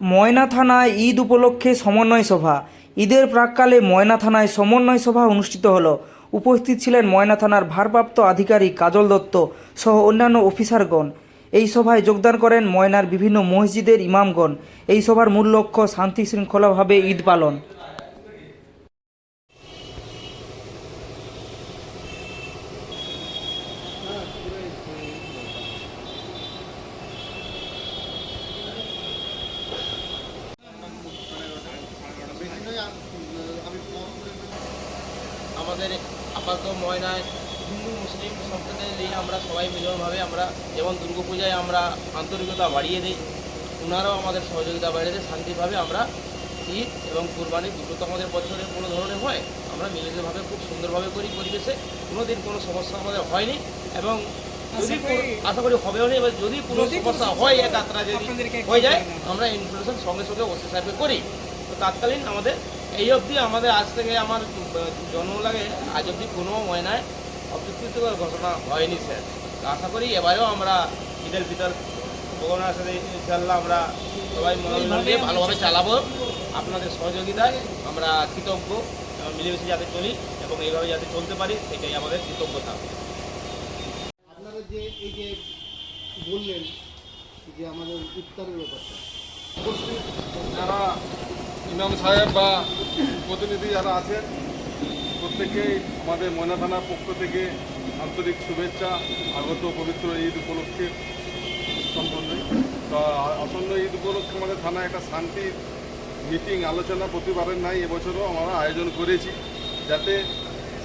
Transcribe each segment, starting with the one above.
ময়না থানায় ঈদ উপলক্ষে সমন্বয় সভা। ঈদের প্রাককালে ময়না থানায় সমন্বয় সভা অনুষ্ঠিত হলো। উপস্থিত ছিলেন ময়না থানার ভারপ্রাপ্ত আধিকারিক কাজল দত্ত সহ অন্যান্য অফিসারগণ। এই সভায় যোগদান করেন ময়নার বিভিন্ন মসজিদের ইমামগণ। এই সভার মূল লক্ষ্য শান্তি শৃঙ্খলাভাবে ঈদ পালন। আমাদের আপাতত ময়নায় হিন্দু মুসলিম সম্প্রদায় নিয়ে আমরা সবাই মিলনভাবে আমরা যেমন দুর্গাপূজায় আমরা আন্তরিকতা বাড়িয়ে দিই ওনারাও আমাদের সহযোগিতা বাড়িয়ে দেয় শান্তিভাবে আমরা ঈদ এবং কুরবানি দুটো তো আমাদের বছরে কোনো ধরনের হয় আমরা মিলিতভাবে খুব সুন্দরভাবে করি পরিবেশে কোনো দিন কোনো সমস্যা আমাদের হয়নি এবং যদি আশা করি হবেও না এবার যদি কোনো সমস্যা হয় এক যদি হয়ে যায় আমরা ইনফরমেশন সঙ্গে সঙ্গে ওসি সাহেবকে করি। তো তৎকালীন আমাদের এই অবধি আমাদের আজ থেকে আমার জন্ম লাগে আজ অবধি কোনো ময়নায় অপ্রীতিকর ঘটনা হয়নি স্যার। আশা করি এবারেও আমরা ঈদের ভিতর ভগবানের সাথে ইনশাল্লাহ আমরা সবাই মনোরঞ্জন দিয়ে ভালোভাবে চালাবো। আপনাদের সহযোগিতায় আমরা কৃতজ্ঞ মিলেমিশে যাতে চলি এবং এইভাবে যাতে চলতে পারি সেটাই আমাদের কৃতজ্ঞতা। আপনারা যে এই যে বললেন যে আমাদের ইফতারের ব্যাপারটা যারা ইমাম সাহেব বা প্রতিনিধি যারা আছেন, প্রত্যেকেই আমাদের ময়না থানার পক্ষ থেকে আন্তরিক শুভেচ্ছা, আগত পবিত্র ঈদ উপলক্ষে সম্বন্ধে আসন্ন ঈদ উপলক্ষে আমাদের থানায় একটা শান্তির মিটিং, আলোচনা, প্রতিবারের নাই এবছরও আমরা আয়োজন করেছি, যাতে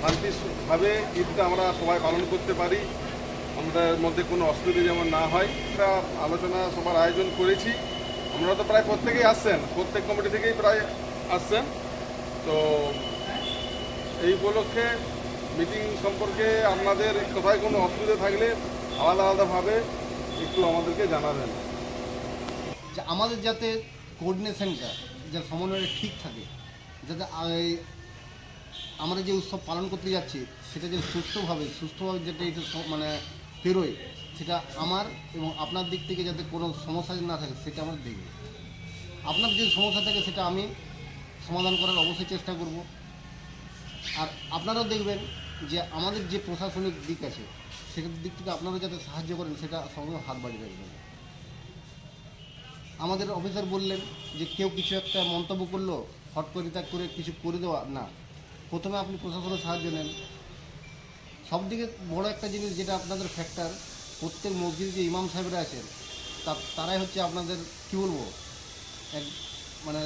শান্তিভাবে ঈদটা আমরা সবাই পালন করতে পারি। আমাদের মধ্যে কোনো অসুবিধা যেমন না হয় একটা আলোচনা সবার আয়োজন করেছি। আমরা তো প্রায় প্রত্যেকেই আসছেন, প্রত্যেক কমিটি থেকেই প্রায় আসছেন। তো এই উপলক্ষে মিটিং সম্পর্কে আপনাদের কোথায় কোনো অসুবিধা থাকলে আলাদা আলাদাভাবে একটু আমাদেরকে জানাবেন। যে আমাদের যাতে কোঅর্ডিনেশনটা যে সমন্বয়টা ঠিক থাকে, যাতে আমরা যে উৎসব পালন করতে যাচ্ছি, সেটা যে সুস্থভাবে সুস্থভাবে যাতে এটা মানে পেরোয় সেটা আমার এবং আপনার দিক থেকে যাতে কোনো সমস্যা না থাকে, সেটা আমার দেখবে আপনার যে সমস্যা থাকে, সেটা আমি সমাধান করার অবশ্যই চেষ্টা করব। আর আপনারাও দেখবেন যে আমাদের যে প্রশাসনিক দিক আছে, সেটার দিক থেকে আপনারা যাতে সাহায্য করেন, সেটা সঙ্গে হাত বাড়িয়ে রাখবেন। আমাদের অফিসার বললেন যে কেউ কিছু একটা মন্তব্য করল, হট করে ত্যাগ করে কিছু করে দেওয়া, না। প্রথমে আপনি প্রশাসনের সাহায্য নেন। সব দিকে বড় একটা জিনিস যেটা আপনাদের ফ্যাক্টর প্রত্যেক মসজিদে যে ইমাম সাহেবরা আছেন তা তারাই হচ্ছে আপনাদের কি বলব? এক মানে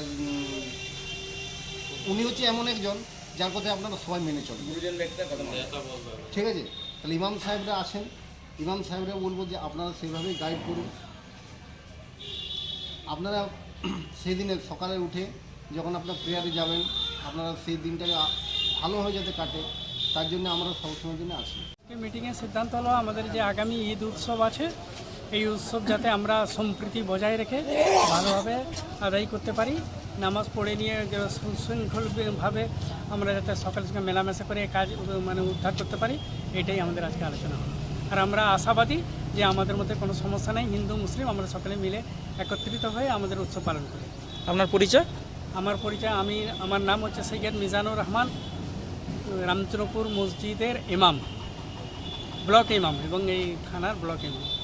উনি হচ্ছে এমন একজন যার কথায় আপনারা সবাই মেনে চলেন। ঠিক আছে? তাহলে ইমাম সাহেবরা আছেন ইমাম সাহেবরা বলব যে আপনারা সেভাবেই গাইড করুন। আপনারা সেই দিনে সকালে উঠে যখন আপনার প্রেয়ারে যাবেন আপনারা সেই দিনটাকে ভালোভাবে যাতে কাটে তার জন্য আমরা সবসময়ের জন্য এই মিটিংয়ের সিদ্ধান্ত হলো আমাদের যে আগামী ঈদ উৎসব আছে এই উৎসব যাতে আমরা সম্প্রীতি বজায় রেখে ভালোভাবে আদায় করতে পারি। নামাজ পড়ে নিয়ে সুশৃঙ্খলভাবে আমরা যাতে সকালের সঙ্গে মেলামেশা করে কাজ মানে উদ্ধার করতে পারি এটাই আমাদের আজকে আলোচনা হলো। আর আমরা আশাবাদী যে আমাদের মধ্যে কোনো সমস্যা নেই হিন্দু মুসলিম আমরা সকলে মিলে একত্রিত হয়ে আমাদের উৎসব পালন করি। আপনার পরিচয়? আমার পরিচয় আমি আমার নাম হচ্ছে সৈয়দ মিজানুর রহমান রামচন্দ্রপুর মসজিদের ইমাম। ব্লক ইমাম এবং এই থানার ব্লক ইমাম।